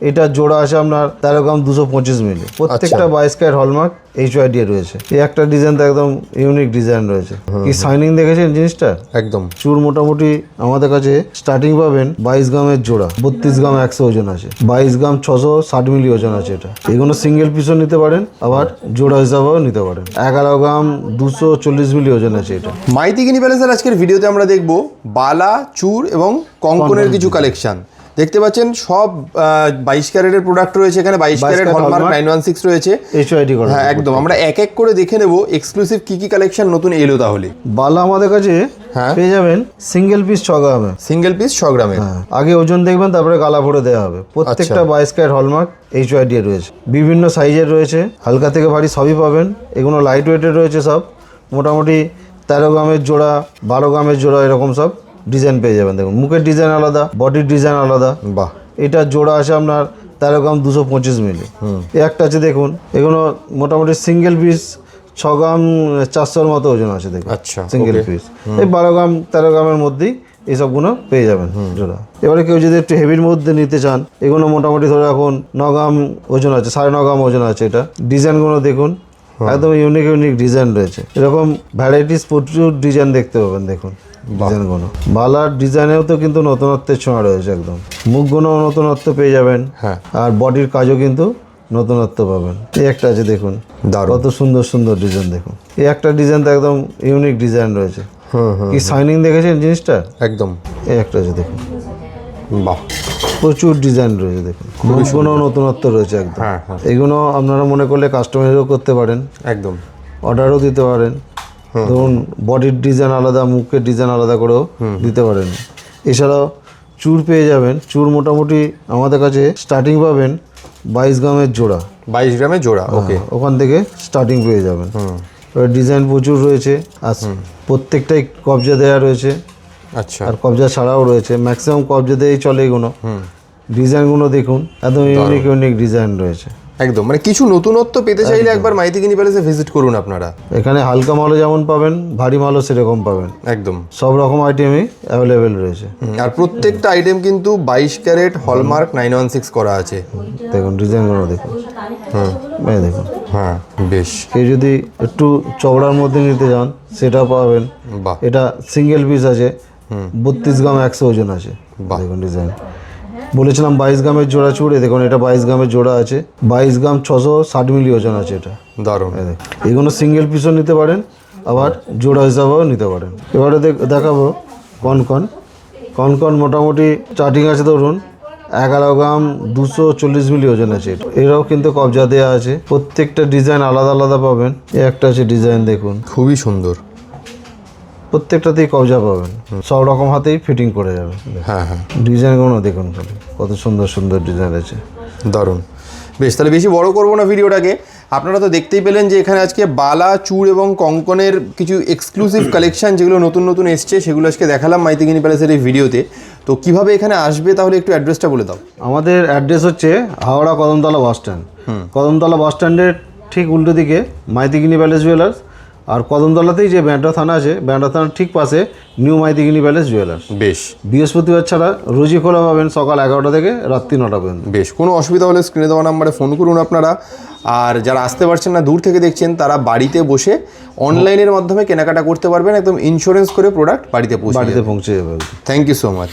এটা জোড়া আছে আপনার তেরো গ্রাম দুশো পঁচিশ মিলি। প্রত্যেকটা বাইশ ক্যারেট হলমার্ক এইচ ওয়াইডি রয়েছে। এই একটা ডিজাইন তো একদম ইউনিক ডিজাইন রয়েছে। কি শাইনিং দেখেছেন জিনিসটা? একদম। চুর মোটামুটি আমাদের কাছে স্টার্টিং পাবেন বাইশ গ্রামের জোড়া বত্রিশ গ্রাম একশো ওজন আছে। বাইশ গ্রাম ছশো ষাট মিলি ওজন আছে এটা। এগুলো সিঙ্গেল পিসও নিতে পারেন আবার জোড়া হিসাবেও নিতে পারেন। এগারো গ্রাম দুশো চল্লিশ মিলি ওজন আছে এটা। মাইতিগিনি প্যালেসের আজকের ভিডিওতে আমরা দেখব বালা চুর এবং কঙ্কনের কিছু কালেকশন দেখতে পাচ্ছেন সব বাইশ ক্যারেটের প্রোডাক্ট রয়েছে এখানে বাইশ carat hallmark nine one six রয়েছে। হ্যাঁ একদম। আমরা এক এক করে দেখে নেব এক্সক্লুসিভ কি কি কালেকশন নতুন এলো তাহলে। বালা আমাদের কাছে হ্যাঁ। পেয়ে যাবেন সিঙ্গেল পিস ছ গ্রামে। সিঙ্গেল পিস ছ গ্রামের হ্যাঁ আগে ওজন দেখবেন তারপরে গালা ভরে দেওয়া হবে। প্রত্যেকটা আচ্ছা। বাইশ ক্যারেট হলমার্ক এইচ ওয়াইডি রয়েছে। বিভিন্ন সাইজের রয়েছে হালকা থেকে ভারী সবই পাবেন। এগুলো লাইট ওয়েটের রয়েছে সব। মোটামুটি তেরো গ্রামের জোড়া বারো গ্রামের জোড়া এরকম সব। ডিজাইন পেয়ে যাবেন। দেখুন মুখের ডিজাইন আলাদা বডির ডিজাইন আলাদা। বাহ। এটা জোড়া আছে আপনার তেরো গ্রাম দুশো পঁচিশ মিলি। একটা আছে দেখুন এগুলো মোটামুটি সিঙ্গেল পিস ছ গ্রাম চারশোর মতো ওজন আছে দেখুন আচ্ছা সিঙ্গেল পিস এই বারো গ্রাম তেরো গ্রামের মধ্যেই এইসবগুলো পেয়ে যাবেন জোড়া। এবারে কেউ যদি একটু হেভির মধ্যে নিতে চান এগুলো মোটামুটি ধরে এখন ন গ্রাম ওজন আছে সাড়ে ন গ্রাম ওজন আছে এটা। ডিজাইনগুলো দেখুন একদম ইউনিক ইউনিক ডিজাইন রয়েছে। এরকম ভ্যারাইটিস প্রচুর ডিজাইন দেখতে পাবেন দেখুন। ডিজাইনগুলো বালার ডিজাইনেও তো কিন্তু নতুনত্বের ছোঁয়া রয়েছে একদম। মুখগুলো নতুনত্ব পেয়ে যাবেন। হ্যাঁ। আর বডির কাজও কিন্তু নতুনত্ব পাবেন। এই একটা আছে দেখুন। কত সুন্দর সুন্দর ডিজাইন দেখুন। এই একটা ডিজাইন তো একদম ইউনিক ডিজাইন রয়েছে। কি শাইনিং দেখেছেন জিনিসটা? একদম। এই একটা আছে দেখুন। বাহ। প্রচুর ডিজাইন রয়েছে দেখুন। কোনো নতুনত্ব রয়েছে একদম। হ্যাঁ হ্যাঁ। এগুলো আপনারা মনে করলে কাস্টমাইজও করতে পারেন। একদম। অর্ডারও দিতে পারেন। ধরুন বডির ডিজাইন আলাদা মুখের ডিজাইন আলাদা করেও দিতে পারেন। এছাড়াও চুর পেয়ে যাবেন চুর মোটামুটি আমাদের কাছে স্টার্টিং পাবেন বাইশ গ্রামের জোড়া। বাইশ গ্রামের জোড়া ওকে ওখান থেকে স্টার্টিং পেয়ে যাবেন। ডিজাইন প্রচুর রয়েছে আর প্রত্যেকটাই কবজা দেওয়া রয়েছে। আচ্ছা। আর কবজা ছাড়াও রয়েছে ম্যাক্সিমাম কবজা দিয়েই চলে এগুলো। ডিজাইনগুলো দেখুন একদম ইউনিক ইউনিক ডিজাইন রয়েছে। একদম। মানে কিছু নতুনত্ব পেতে চাইলে একবার মাইতিগিনি প্যালেসে ভিজিট করুন আপনারা। এখানে হালকা মালও যেমন পাবেন ভারী মালও সেরকম পাবেন। একদম। সব রকম আইটেমই অ্যাভেলেবেল রয়েছে। আর প্রত্যেকটা আইটেম কিন্তু বাইশ carat hallmark nine one six করা আছে। দেখুন ডিজাইনগুলো দেখুন। হুম। দেখুন। হ্যাঁ বেশ। কেউ যদি একটু চওড়ার মধ্যে নিতে চান সেটা পাবেন। বাহ। এটা সিঙ্গেল পিস আছে। বত্রিশ গ্রাম একশো ওজন আছে। দেখুন ডিজাইন বলেছিলাম বাইশ গ্রামের জোড়া চুড়ে দেখুন এটা বাইশ গ্রামের জোড়া আছে। বাইশ গ্রাম ছশো ষাট মিলি ওজন আছে এটা। দারুণ। এগুলো সিঙ্গেল পিসও নিতে পারেন আবার জোড়া হিসাবেও নিতে পারেন। এবারে দেখ- দেখাবো কনকন। কনকন মোটামুটি স্টার্টিং আছে ধরুন এগারো গ্রাম দুশো চল্লিশ মিলি ওজন আছে এটা। এরাও কিন্তু কবজা দেওয়া আছে। প্রত্যেকটা ডিজাইন আলাদা আলাদা পাবেন। একটা আছে ডিজাইন দেখুন। খুবই সুন্দর। প্রত্যেকটাতেই কবজা পাবেন সব রকম হাতেই ফিটিং করে যাবে। হ্যাঁ হ্যাঁ। ডিজাইনগুলো দেখুন কত সুন্দর সুন্দর ডিজাইন আছে দারুণ। বেশ তাহলে বেশি বড় করব না ভিডিওটাকে। আপনারা তো দেখতেই পেলেন যে এখানে আজকে বালা চুড় এবং কঙ্কনের কিছু এক্সক্লুসিভ কালেকশন যেগুলো নতুন নতুন এসছে সেগুলো আজকে দেখালাম মাইতিগিনি প্যালেসের এই ভিডিওতে। তো কীভাবে এখানে আসবে তাহলে একটু অ্যাড্রেসটা বলে দাও। আমাদের অ্যাড্রেস হচ্ছে Howrah Kadamtala bus stand Kadamtala bus স্ট্যান্ডের ঠিক উল্টো দিকে মাইতিগিনি প্যালেস জুয়েলার্স আর কদমতলাতেই যে ব্যান্ডা থানা আছে ব্যান্ডা থানার ঠিক পাশে নিউ মাইতিগিনি প্যালেস জুয়েলার্স। বেশ। বৃহস্পতিবার ছাড়া রোজই খোলা পাবেন সকাল এগারোটা থেকে রাত্রি নটা পর্যন্ত। বেশ কোনো অসুবিধা হলে স্ক্রিনে দেওয়া নাম্বারে ফোন করুন আপনারা। আর যারা আসতে পারছেন না দূর থেকে দেখছেন তারা বাড়িতে বসে অনলাইনের মাধ্যমে কেনাকাটা করতে পারবেন একদম ইন্স্যুরেন্স করে প্রোডাক্ট বাড়িতে পৌঁছে বাড়িতে পৌঁছে যাবে থ্যাংক ইউ সো মাচ